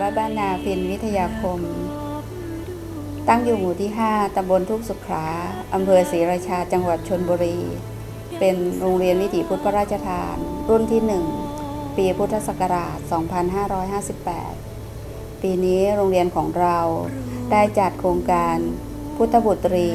วัดบ้านนาฟินวิทยาคม ตั้งอยู่หมู่ที่ 5ตำบลทุกสุขลาอำเภอศรีราชาจังหวัดชนบุรี เป็นโรงเรียนวิถีพุทธพระราชทาน รุ่นที่ 1 ปีพุทธศักราช 2558 ปีนี้โรงเรียนของเราได้จัดโครงการพุทธบุตรี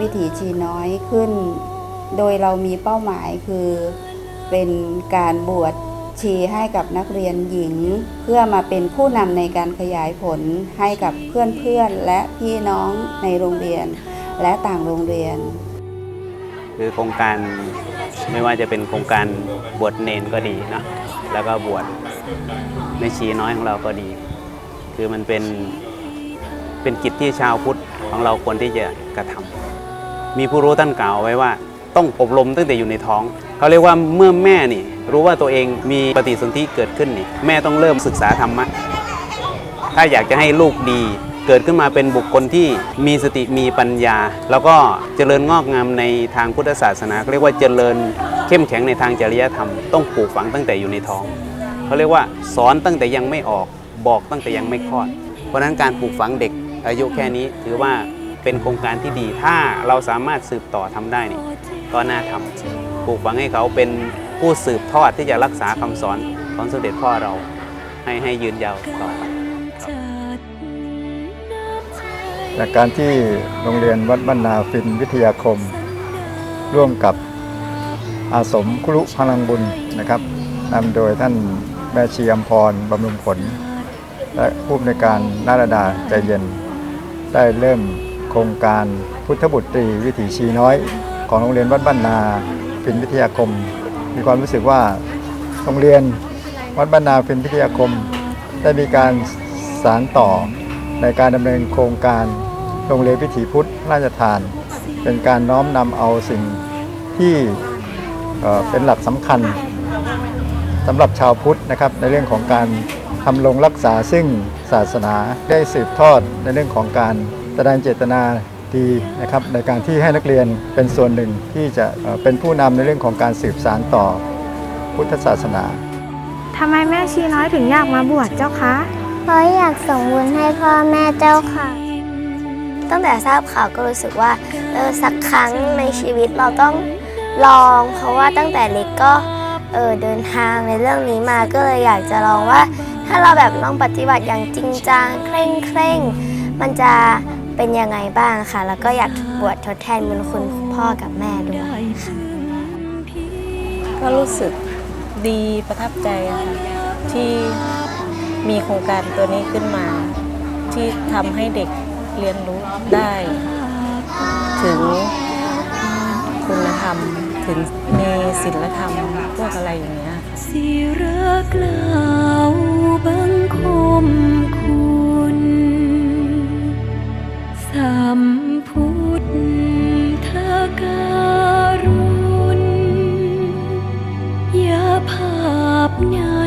วิถีชีน้อยขึ้น โดยเรามีเป้าหมายคือเป็นการบวช ชีให้กับนักเรียนหญิง เพื่อมาเป็นผู้นำในการขยายผลให้กับเพื่อนๆ และพี่น้องในโรงเรียน และต่างโรงเรียน คือโครงการไม่ว่าจะเป็นโครงการบวชเนนก็ดีนะแล้วก็บวชแม่ชีน้อยของเราก็ดี คือมันเป็นเป็นกิจที่ชาวพุทธของเราควรที่จะกระทำมีผู้รู้ท่านกล่าวไว้ว่า ต้องอบรมตั้งแต่อยู่ในท้อง เขาเรียกว่าเมื่อแม่นี่ รู้ว่าตัวเองมีปฏิสนธิเกิดขึ้นนี่แม่ต้องเริ่มศึกษาธรรมะถ้าอยากจะให้ลูกดี เกิดขึ้นมาเป็นบุคคลที่มีสติมีปัญญา แล้วก็เจริญงอกงามในทางพุทธศาสนาเรียกว่าเจริญเข้มแข็งในทางจริยธรรมต้องปลูกฝังตั้งแต่อยู่ในท้องเขาเรียกว่าสอนตั้งแต่ยังไม่ออกบอกตั้งแต่ยังไม่คลอด เพราะฉะนั้นการปลูกฝังเด็กอายุแค่นี้ถือว่าเป็นโครงการที่ดีถ้าเราสามารถสืบต่อทำได้นี่ก็น่าทำ ปลูกฝังให้เขาเป็นผู้สืบทอดที่จะรักษาคำสอนของสมเด็จพ่อเราให้ให้ยืนยาวต่อไปจากการที่โรงเรียนวัดบ้านาฟินวิทยาคม ร่วมกับอาสมครุพลังบุญนะครับนำโดยท่านแม่ชีอมพรบำรุงผล และผู้อำนวยการนาราดาใจเย็น ได้เริ่มโครงการพุทธบุตรีวิถีชีน้อย ของโรงเรียนวัดบ้านนา ฟินวิทยาคม มีความรู้สึกว่าโรงเรียนวัดบ้านนาฟินวิทยาคม ได้มีการสานต่อในการดำเนินโครงการโรงเรียนวิถีพุทธราชทาน เป็นการน้อมนำเอาสิ่งที่เอ่อเป็นหลักสำคัญสำหรับชาวพุทธนะครับในเรื่องของการทำลงรักษาซึ่งศาสนาได้สืบทอดในเรื่องของการแสดงเจตนา ดีนะครับในการที่ให้นักเรียนเป็นส่วนหนึ่งที่จะเอ่อเป็นผู้นำในเรื่องของการสืบสานต่อพุทธศาสนาทำไมแม่ชีน้อยถึงอยากมาบวชเจ้าคะ เพราะอยากส่งบุญให้พ่อแม่เจ้าค่ะ ตั้งแต่ทราบข่าวก็รู้สึกว่าเออสักครั้งในชีวิตเราต้องลอง เพราะว่าตั้งแต่เล็กก็เออเดินทางในเรื่องนี้มาก็เลยอยากจะลองว่า ถ้าเราแบบลองปฏิบัติอย่างจริงจังเคร่งเคร่งมันจะ เป็นยังไงบ้างค่ะ แล้วก็อยากบวชทดแทนบุญคุณพ่อกับแม่ด้วย ก็รู้สึกดีประทับใจะค่ะที่มีโครงการตัวนี้ขึ้นมา ที่ทำให้เด็กเรียนรู้ได้ ถึงคุณธรรม ถึงมีศีลธรรมพวกอะไรอย่างเงี้ยศิรกล่าว 안녕.